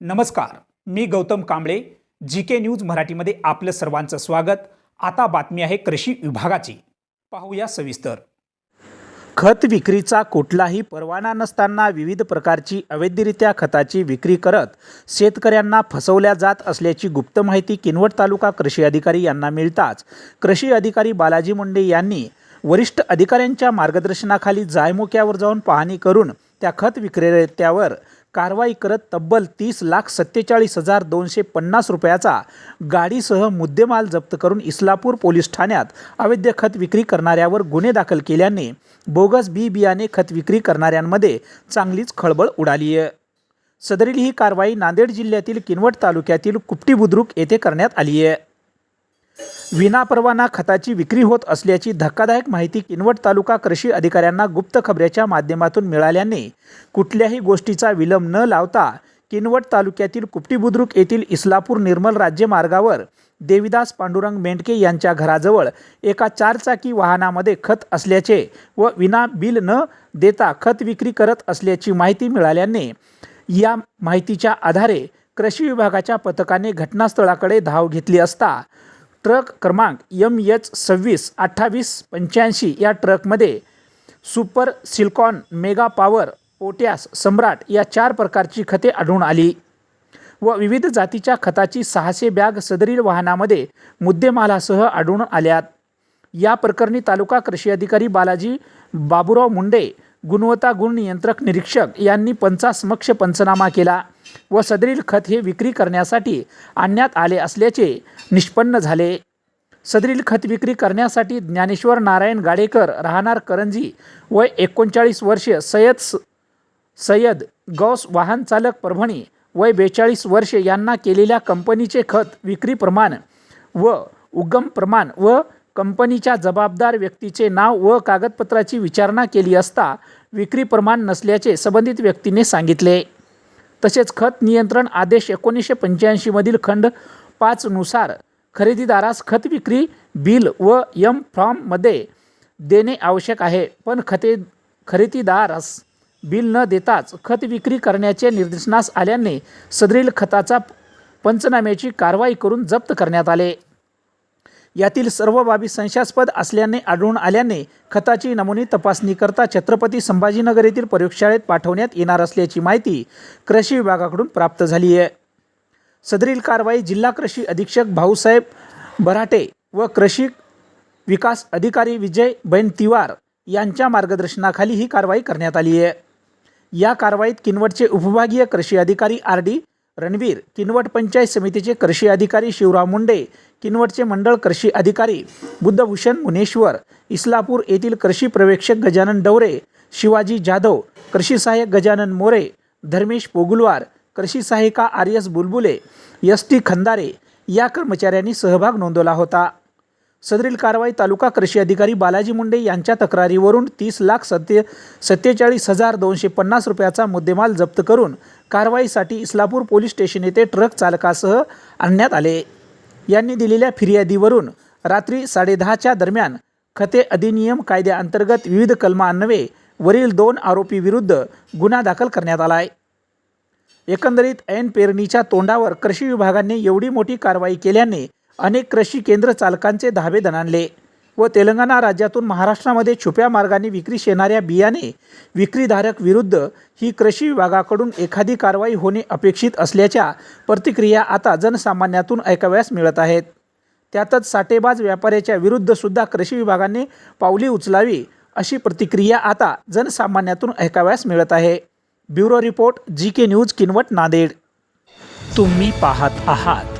नमस्कार मी Gautam Kamble G K news मराठीमध्ये आपलं सर्वांचं स्वागत. आता बातमी आहे कृषी विभागाची. पाहूया सविस्तर. खत विक्रीचा कुठलाही परवाना नसताना विविध प्रकारची अवैधरित्या खताची विक्री करत शेतकऱ्यांना फसवल्या जात असल्याची गुप्त माहिती किनवट तालुका कृषी अधिकारी यांना मिळताच कृषी अधिकारी बालाजी मुंडे यांनी वरिष्ठ अधिकाऱ्यांच्या मार्गदर्शनाखाली जायमुक्यावर जाऊन पाहणी करून त्या खत विक्रेत्यावर कारवाई करत तब्बल तीस लाख सत्तेचाळीस हजार दोनशे पन्नास रुपयाचा गाडीसह मुद्देमाल जप्त करून इस्लापूर पोलीस ठाण्यात अवैध खत विक्री करणाऱ्यावर गुन्हे दाखल केल्याने बोगस बी बियाणे खत विक्री करणाऱ्यांमध्ये चांगलीच खळबळ उडाली आहे. सदरील ही कारवाई नांदेड जिल्ह्यातील किनवट तालुक्यातील कुपटी बुद्रुक येथे करण्यात आली आहे. विनापरवाना खताची विक्री होत असल्याची धक्कादायक माहिती किनवट तालुका कृषी अधिकाऱ्यांना गुप्त खबऱ्याच्या माध्यमातून मिळाल्याने कुठल्याही गोष्टीचा विलंब न लावता किनवट तालुक्यातील कुपटी बुद्रुक येथील इस्लापूर निर्मल राज्य मार्गावर देविदास पांडुरंग मेंढके यांच्या घराजवळ एका चारचाकी वाहनामध्ये खत असल्याचे व विना बिल न देता खत विक्री करत असल्याची माहिती मिळाल्याने या माहितीच्या आधारे कृषी विभागाच्या पथकाने घटनास्थळाकडे धाव घेतली असता ट्रक क्रमांक यम एच सव्वीस अठ्ठावीस पंच्याऐंशी या ट्रकमध्ये super silicon mega power potash Samrat या चार प्रकारची खते आढळून आली व विविध जातीच्या खताची सहाशे बॅग सदरील वाहनामध्ये मुद्देमालासह आढळून आल्यात. या प्रकरणी तालुका कृषी अधिकारी बालाजी बाबुराव मुंडे गुणवत्ता गुण नियंत्रक निरीक्षक यांनी पंचासमक्ष पंचनामा केला व सदरील खत हे विक्री करण्यासाठी आणण्यात आले असल्याचे निष्पन्न झाले. सदरील खत विक्री करण्यासाठी ज्ञानेश्वर नारायण गाडेकर राहणार करंजी वय एकोणचाळीस वर्षे सय्यद स- सय्यद गौस वाहन चालक परभणी वय बेचाळीस वर्षे यांना केलेल्या कंपनीचे खत विक्री प्रमाण व उगम प्रमाण व कंपनीच्या जबाबदार व्यक्तीचे नाव व कागदपत्राची विचारणा केली असता विक्री प्रमाण नसल्याचे संबंधित व्यक्तीने सांगितले. तसेच खत नियंत्रण आदेश एकोणीसशे पंच्याऐंशीमधील खंड पाचनुसार खरेदीदारास खत विक्री बिल व यम फॉर्ममध्ये देणे आवश्यक आहे. पण खते खरेदीदारास बिल न देताच खत विक्री करण्याचे निर्देशनास आल्याने सदरील खताचा पंचनाम्याची कारवाई करून जप्त करण्यात आले. यातील सर्व बाबी संशयास्पद असल्याने आढळून आल्याने खताची नमुने तपासणीकरता छत्रपती संभाजीनगर येथील प्रयोगशाळेत पाठवण्यात येणार असल्याची माहिती कृषी विभागाकडून प्राप्त झाली आहे. सदरील कारवाई जिल्हा कृषी अधीक्षक भाऊसाहेब बराटे व कृषी विकास अधिकारी विजय बैन तिवार यांच्या मार्गदर्शनाखाली ही कारवाई करण्यात आली आहे. या कारवाईत किनवटचे उपविभागीय कृषी अधिकारी आर डी रणवीर किनवट पंचायत समितीचे कृषी अधिकारी शिवराम मुंडे किनवटचे मंडळ कृषी अधिकारी बुद्धभूषण मुनेश्वर इस्लापूर येथील कृषी प्रवेक्षक गजानन डवरे शिवाजी जाधव कृषी सहाय्यक गजानन मोरे धर्मेश पोगुलवार कृषी सहायिका R S Bulbule S T Khandare या कर्मचाऱ्यांनी सहभाग नोंदवला होता. सदरील कारवाई तालुका कृषी अधिकारी बालाजी मुंडे यांच्या तक्रारीवरून तीस लाख सत्ते सत्तेचाळीस हजार दोनशे पन्नास रुपयाचा मुद्देमाल जप्त करून कारवाईसाठी इस्लापूर पोलीस स्टेशन येथे ट्रक चालकासह आणण्यात आले. यांनी दिलेल्या फिर्यादीवरून रात्री साडेदहाच्या दरम्यान खते अधिनियम कायद्याअंतर्गत विविध कलमान्वये वरील दोन आरोपीविरुद्ध गुन्हा दाखल करण्यात आला आहे एकंदरीत ऐन पेरणीच्या तोंडावर कृषी विभागाने एवढी मोठी कारवाई केल्याने अनेक कृषी केंद्र चालकांचे धाबे दणाणले व तेलंगणा राज्यातून महाराष्ट्रामध्ये छुप्या मार्गाने विक्रीस येणाऱ्या बियाणे विक्रीधारक विरुद्ध ही कृषी विभागाकडून एखादी कारवाई होणे अपेक्षित असल्याच्या प्रतिक्रिया आता जनसामान्यातून ऐकाव्यास मिळत आहेत. त्यातच साठेबाज व्यापाऱ्याच्या विरुद्धसुद्धा कृषी विभागाने पावली उचलावी अशी प्रतिक्रिया आता जनसामान्यातून ऐकाव्यास मिळत आहे. Bureau report G K news Kinwat Nanded. तुम्ही पाहत आहात